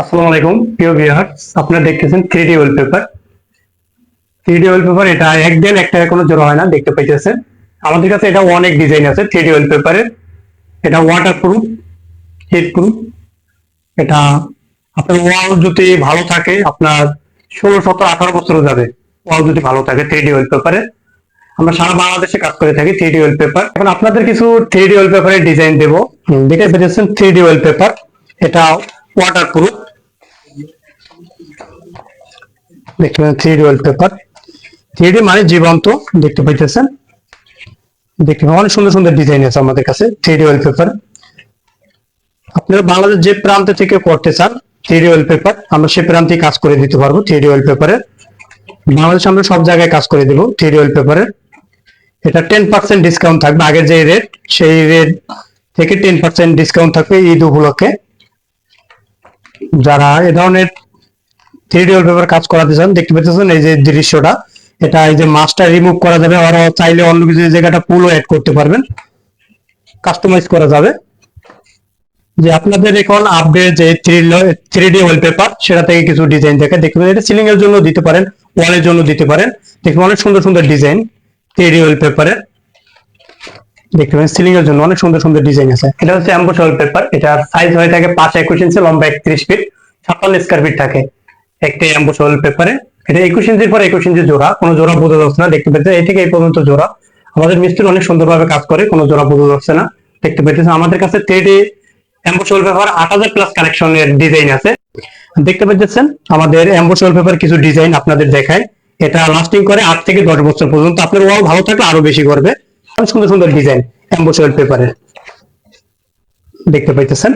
আসসালামু আলাইকুম, প্রিয় ভিউয়ার্স আপনারা দেখতেছেন three D wallpaper three D wallpaper এটা এক দিন এক টাকা কোনো জোড়া হয় না, দেখতে পাইতেছেন। আমাদের কাছে এটা অনেক ডিজাইন আছে থ্রি ডি ওয়ালপেপারের এটা ওয়াটার প্রুফ হিট প্রুফ এটা আপনার ওয়াল যদি ভালো থাকে, আপনার ষোলো, সতেরো, আঠারো বছরও যাবে ওয়াল যদি ভালো থাকে থ্রি ডি ওয়ালপেপারে আমরা সারা বাংলাদেশে কাজ করে থাকি থ্রি ডি ওয়ালপেপার এখন আপনাদের কিছু থ্রি ডি ওয়ালপেপারের ডিজাইন দেবো। দেখে পেয়েছেন থ্রি ডি ওয়ালপেপার এটা ওয়াটার প্রুফ দেখতে ডি মানে বাংলাদেশ আমরা সে প্রান্তে কাজ করে দিতে পারব ওয়ালপেপারের বাংলাদেশে আমরা সব জায়গায় কাজ করে দেবো থ্রি ডি ওয়ালপেপারের এটা টেন পার্সেন্ট ডিসকাউন্ট থাকবে, আগের যে রেট সেই রেট থেকে টেন পার্সেন্ট ডিসকাউন্ট থাকবে ঈদ উপলক্ষে। যারা এ ধরনের থ্রি ডি পেপার কাজ করাতে চান, দেখতে পেতেছেন এই যে দৃশ্যটা। এটা এই যে মাছটা রিমুভ করা যাবে, আর চাইলে অন্য কিছু জায়গাটা পুলও অ্যাড করতে পারবেন। কাস্টমাইজ করা যাবে। যে আপনাদের এখন আপডেট যে থ্রি ডি ওয়ালপেপার সেটা থেকে কিছু ডিজাইন দেখে, দেখতে এটা সিলিং এর জন্য দিতে পারেন ওয়ালের জন্য দিতে পারেন। দেখবেন অনেক সুন্দর সুন্দর ডিজাইন থ্রি ডি ওয়ালপেপারের দেখতে পারেন সিলিং এর জন্য অনেক সুন্দর সুন্দর ডিজাইন আছে। এটা হচ্ছে অ্যাম্বোস পেপার এটার সাইজ হয়ে থাকে পাঁচ একুশ ইঞ্চি লম্বা একত্রিশ ফিট ছাপ্পান্ন স্কোয়ার ফিট থাকে। একটি অ্যাম্বোস পেপারে এটা একুশ ইঞ্চির পর একুশ ইঞ্চি জোড়া, কোনো জোড়া বোঝা যাচ্ছে না, দেখতে পাচ্ছেন এই থেকে এই পর্যন্ত জোড়া। আমাদের মিস্ত্রি অনেক সুন্দরভাবে কাজ করে, কোনো জোড়া বোঝা যাচ্ছে না, দেখতে পাচ্ছেন আমাদের কাছে থ্রি অ্যাম্বোস পেপার আট হাজার প্লাস কালেকশনের ডিজাইন আছে। দেখতে পাচ্ছেন আমাদের অ্যাম্বোস পেপার কিছু ডিজাইন আপনাদের দেখায়। এটা লাস্টিং করে আট থেকে দশ বছর পর্যন্ত। আপনার ওয়াল ভালো থাকলে আরও বেশি করবে। সুন্দর সুন্দর ডিজাইন অ্যাম্বোস পেপারের দেখতে পাইতেছেন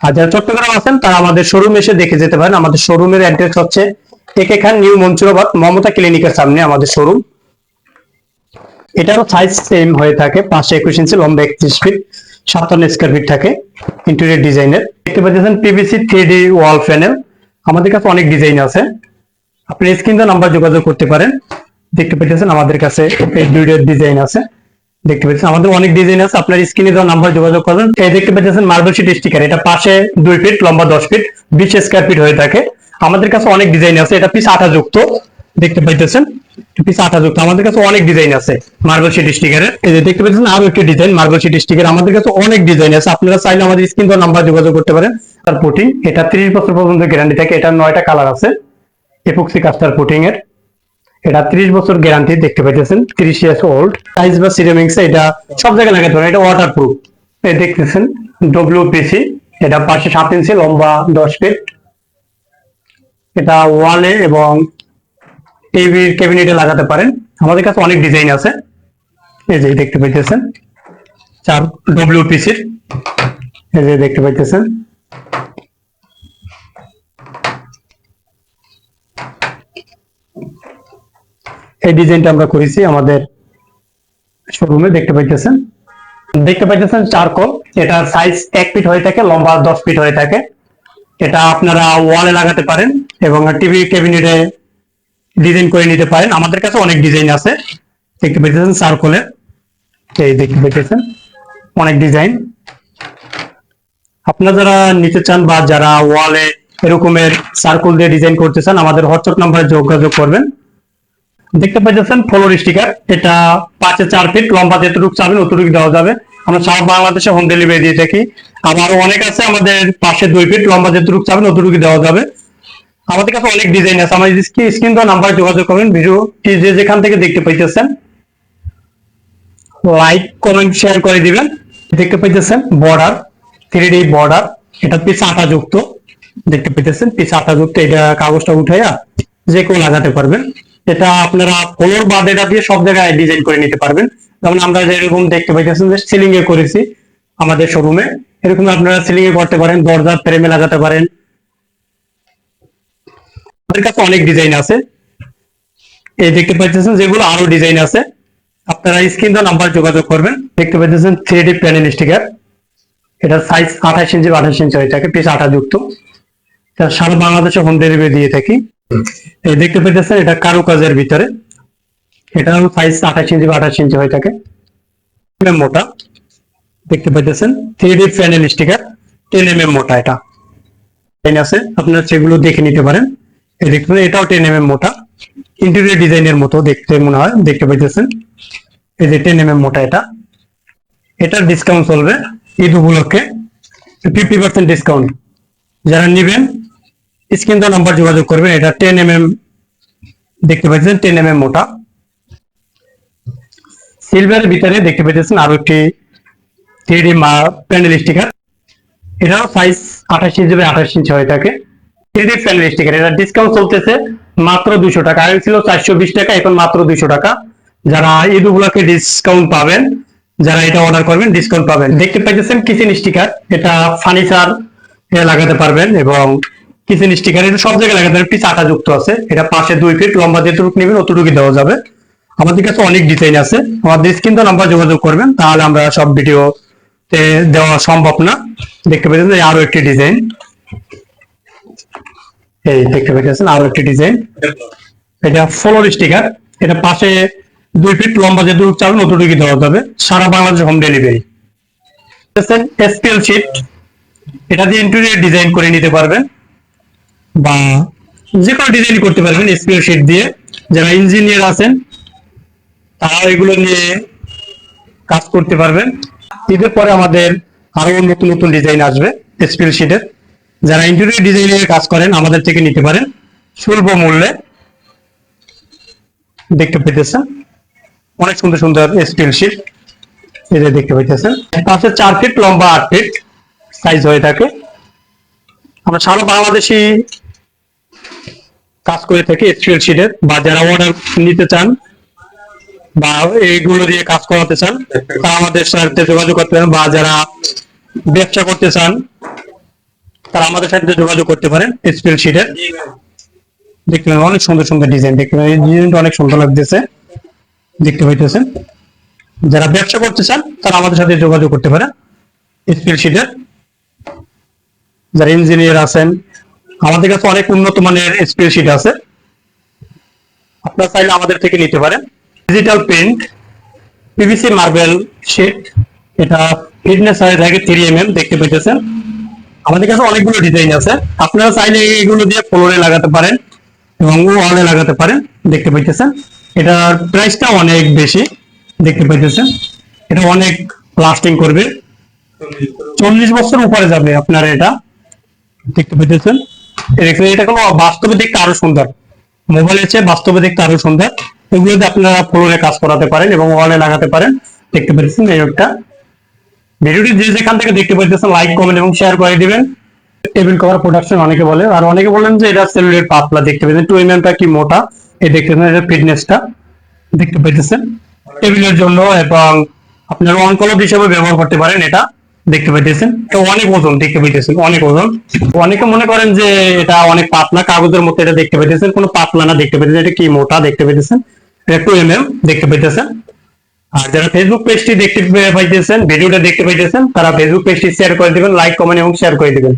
আর যারা চট্টগ্রাম আছেন, তারা আমাদের শোরুম এসে দেখে যেতে পারেন। আমাদের শোরুমের অ্যাড্রেস হচ্ছে একে খান নিউ মঞ্চুরাবাদ মমতা ক্লিনিকের সামনে আমাদের শোরুম এটারও সাইজ সেম হয়ে থাকে, পাঁচশো একুশ ইঞ্চি লম্বা একত্রিশ ফিট সাতান্ন স্কোয়ার ফিট থাকে ইন্টেরিয়র ডিজাইনের দেখতে পাচ্ছেন পিভিসি থ্রি ওয়াল প্যানেল আমাদের কাছে অনেক ডিজাইন আছে। আপনি স্ক্রিন নাম্বার যোগাযোগ করতে পারেন। দেখতে পাচ্ছেন আমাদের কাছে এই ডিজাইন আছে। দেখতে পাচ্ছেন, আমাদের অনেক ডিজাইন আছে। আপনার স্ক্রিনে দেওয়া নাম্বার যোগাযোগ করবেন। এই দেখতে পাচ্ছেন মার্বেল শিট স্টিকার এটা পাশে দুই ফিট লম্বা দশ ফিট বিশ স্কোয়ার ফিট হয়ে থাকে। আমাদের কাছে অনেক ডিজাইন আছে, এটা পিস আঠা যুক্ত। দেখতে পাইতেছেন পিস আঠা যুক্ত। আমাদের কাছে অনেক ডিজাইন আছে মার্বেল শিট স্টিকারের এই যে দেখতে পাচ্ছেন, আরও একটি ডিজাইন মার্বেল শিট স্টিকার আমাদের কাছে অনেক ডিজাইন আছে। আপনারা চাইলে আমাদের স্ক্রিন দেওয়া নাম্বার যোগাযোগ করতে পারেন। আর পুটিং এটা ত্রিশ বছর পর্যন্ত গ্যারান্টি থাকে, এটা নয়টা কালার আছে। এপক্সি কাস্টার পুটিং এর। এটা 30 বছর গ্যারান্টি দেখতে পাইতেছেন 30 ইয়ার্স ওল্ড সাইজ বা সিরামিক্স এটা সব জায়গায় লাগাতে পারেন এটা ওয়াটার প্রুফ এই দেখতেছেন ডব্লিউপিসি এটা পাশে সাত ইঞ্চি লম্বা দশ ফিট এটা ওয়ালে এবং টিভির ক্যাবিনেটে লাগাতে পারেন। আমাদের কাছে অনেক ডিজাইন আছে। এই যে দেখতে পাইতেছেন, চার ডব্লিউপিসির এই যে দেখতে পাইতেছেন। এই ডিজাইনটা আমরা করেছি আমাদের শোরুমে দেখতে পাইতেছেন। দেখতে পাইতেছেন চারকোল এটার সাইজ এক ফিট হয়ে থাকে, লম্বা দশ ফিট হয়ে থাকে। এটা আপনারা ওয়ালে লাগাতে পারেন এবং টিভি ক্যাবিনেটে ডিজাইন করে নিতে পারেন। আমাদের কাছে অনেক ডিজাইন আছে। দেখতে পাইতেছেন চারকোলের। এই দেখতে পাইতেছেন, অনেক ডিজাইন আপনারা যারা নিতে চান বা যারা ওয়ালে এরকমের সার্কুল দিয়ে ডিজাইন করতে চান, আমাদের হোয়াটসঅ্যাপ নাম্বারে যোগাযোগ করবেন। দেখতে পাচ্ছেন ফ্লোর স্টিকার। এটা পাঁচে চার ফিট, লম্বা যেটুকু চাবেন অতটুকু দেওয়া যাবে। আমরা সারা বাংলাদেশে হোম ডেলিভারি দিয়ে থাকি। আবার অনেক আছে আমাদের পাশে দুই ফিট, লম্বা যেটুকু চাবেন অতটুকু দেওয়া যাবে। আমাদের কাছে অনেক ডিজাইন আছে। আমার স্ক্রিন দেওয়া নাম্বার যোগাযোগ করবেন ভিডিও যে যেখান থেকে দেখতে পাইতেছেন লাইক কমেন্ট শেয়ার করে দিবেন। দেখতে পাইতেছেন বর্ডার থ্রি বর্ডার এটা পিস আটা যুক্ত দেখতে পাইতেছেন পিস আটা যুক্ত এটা কাগজটা উঠাইয়া যে কেউ লাগাতে পারবেন। এটা আপনারা ফ্লোর বা এটা দিয়ে সব জায়গায় ডিজাইন করে নিতে পারবেন। যেমন আমরা যেরকম দেখতে পাইতেছেন যে সিলিং এ করেছি আমাদের শোরুমে এরকম আপনারা সিলিং এ করতে পারেন, দরজা ফ্রেমে লাগাতে পারেন। আমাদের কাছে অনেক ডিজাইন আছে। এই দেখতে পাইতেছেন যেগুলো আরও ডিজাইন আছে। আপনারা স্ক্রিন দেওয়া নাম্বার যোগাযোগ করবেন। দেখতে পাইতেছেন থ্রি ডি প্যানেল স্টিকার এটা সাইজ আঠাশ ইঞ্চি আঠাশ ইঞ্চি হয়ে থাকে পিস আঠা যুক্ত। সারা বাংলাদেশে হোম ডেলিভারি দিয়ে থাকি। এই দেখতে পাইতেছেন এটা কারুকাজের ভিতরে। এটা সাইজ আঠাশ ইঞ্চি বা আঠাশ ইঞ্চি হয়ে থাকে। মোটা। দেখতে পাইতেছেন three D panel sticker ten M M মোটা এটা। ডিজাইন আছে, আপনারা সেগুলো দেখে নিতে পারেন। দেখতে এটাও টেন এম এম মোটা। ইন্টেরিয়র ডিজাইনের মতো দেখতে মনে হয়, দেখতে পাইতেছেন। এই যে টেন এম এম মোটা এটা। এটার ডিসকাউন্ট চলবে ঈদ উপলক্ষে। ফিফটি পার্সেন্ট ডিসকাউন্ট যারা নেবেন স্ক্রিন নাম্বার যোগাযোগ করবেন, এটা টেন এম এম দেখতে পাচ্ছেন টেন এম এম মোটা। সিলভারের ভিতরে দেখতে পাচ্ছেন আরও একটি থ্রি মা প্যান্ডেল স্টিকার এটাও সাইজ আঠাশ ইঞ্চি আঠাশ ইঞ্চি হয়ে থাকে থ্রি প্যান্ডেল স্টিকার এটা ডিসকাউন্ট চলতেছে মাত্র দুশো টাকা। আগে ছিল চারশো বিশ টাকা, এখন মাত্র দুশো টাকা। যারা ঈদ উপলক্ষে ডিসকাউন্ট পাবেন, যারা এটা অর্ডার করবেন ডিসকাউন্ট পাবেন। দেখতে পাইতেছেন কিচেন স্টিকার এটা ফার্নিচার লাগাতে পারবেন এবং কিচেন স্টিকার, এটা সব জায়গায় লাগাতে পিছ আটা যুক্ত আছে। এটা পাশে দুই ফিট লম্বা যেটুকু নেবেন অতটুকু দেওয়া যাবে। আমাদের কাছে অনেক ডিজাইন আছে। আমাদের স্ক্রিন তো নাম্বার যোগাযোগ করবেন, তাহলে আমরা সব ভিডিও দেওয়া সম্ভব না। দেখতে পাচ্ছেন এই আরও একটি ডিজাইন এই দেখতে পাচ্ছেন, আরও একটি ডিজাইন এটা ফলোর স্টিকার এটা পাশে দুই ফিট লম্বা যে দূর চাবেন অতটুকু দেওয়া যাবে। সারা Bangladesh home delivery SPL sheet এটা দিয়ে ইন্টেরিয়র ডিজাইন করে নিতে পারবেন। বা যে কোনো ডিজাইন করতে পারবেন এসপিএল শিট দিয়ে। যারা ইঞ্জিনিয়ার আছেন তারা এগুলো নিয়ে কাজ করতে পারবেন। ঈদের পরে আমাদের আরও নতুন নতুন ডিজাইন আসবে এসপিএল শিটের যারা ইন্টেরিয়র ডিজাইনের কাজ করেন, আমাদের থেকে নিতে পারেন। সুলভ মূল্যে দেখতে পেতেছেন অনেক সুন্দর সুন্দর স্টিল শিট যে দেখতে পাইতেছেন। পাশে চার ফিট লম্বা আট ফিট সাইজ হয়ে থাকে। আমরা সারা বাংলাদেশি কাজ করে থাকি স্টিল শিটের বা যারা অর্ডার নিতে চান, বা এইগুলো দিয়ে কাজ করাতে চান, তারা আমাদের সাথে যোগাযোগ করতে পারেন, বা যারা ব্যবসা করতে চান, তারা আমাদের সাথে যোগাযোগ করতে পারেন স্টিল শিটের দেখতে পাবেন অনেক সুন্দর সুন্দর ডিজাইন দেখতে পাবেন এই ডিজাইনটা অনেক সুন্দর লাগতেছে। দেখতে পাইতেছেন। যারা ব্যবসা করতে চান, তারা আমাদের সাথে যোগাযোগ করতে পারেন স্কিল শিটের যারা ইঞ্জিনিয়ার আছেন আমাদের কাছে অনেক উন্নত মানের স্কিল শিট আছে। আপনারা চাইলে আমাদের থেকে নিতে পারেন। Digital print PVC marble sheet এটা ফিটনেস হয়ে থাকে থ্রি এম এম দেখতে পাইতেছেন। আমাদের কাছে অনেকগুলো ডিজাইন আছে। আপনারা চাইলে এগুলো দিয়ে ফ্লোরে লাগাতে পারেন এবং ওয়ালে লাগাতে পারেন, দেখতে পাইতেছেন। এটার প্রাইসটা অনেক বেশি, দেখতে পাইতেছেন। এটা অনেক লাস্টিং করবে। চল্লিশ বছর উপরে যাবে আপনার এটা, দেখতে পাইতেছেন। দেখতে এটা কোনো বাস্তবে দেখতে আরও সুন্দর। মোবাইলের চেয়ে বাস্তবে দেখতে আরও সুন্দর। এগুলোতে আপনারা কাজ করাতে পারেন এবং ওয়ালে লাগাতে পারেন। দেখতে একটা ভিডিওটি যে যেখান থেকে দেখতে পাইতেছেন লাইক কমেন্ট এবং শেয়ার করে দিবেন। টেবিল কভার প্রোডাকশন অনেকে বলে, আর অনেকে বলেন যে এটা সেলুলের পাতলা, দেখতে পাচ্ছেন টু এম কি মোটা? এই দেখতে পাচ্ছেন এটা ফিটনেসটা দেখতে পাইতেছেন টেবিলের জন্য এবং আপনার অন কলম হিসেবে ব্যবহার করতে পারেন এটা। দেখতে পাইতেছেন? অনেক ওজন দেখতে পাইতেছেন, অনেক ওজন। অনেকে মনে করেন যে এটা অনেক পাতলা, কাগজের মতো এটা দেখতে পাইতেছেন, কোনো পাতলা না দেখতে পাইতেছেন, এটা কি মোটা দেখতে পাইতেছেন? এটা টু এম দেখতে পাইতেছেন। আর যারা ফেসবুক পেজটি দেখতে পাইতেছেন, ভিডিওটা দেখতে পাইতেছেন, তারা ফেসবুক পেজটি শেয়ার করে দিবেন লাইক কমেন্ট এবং শেয়ার করে দিবেন।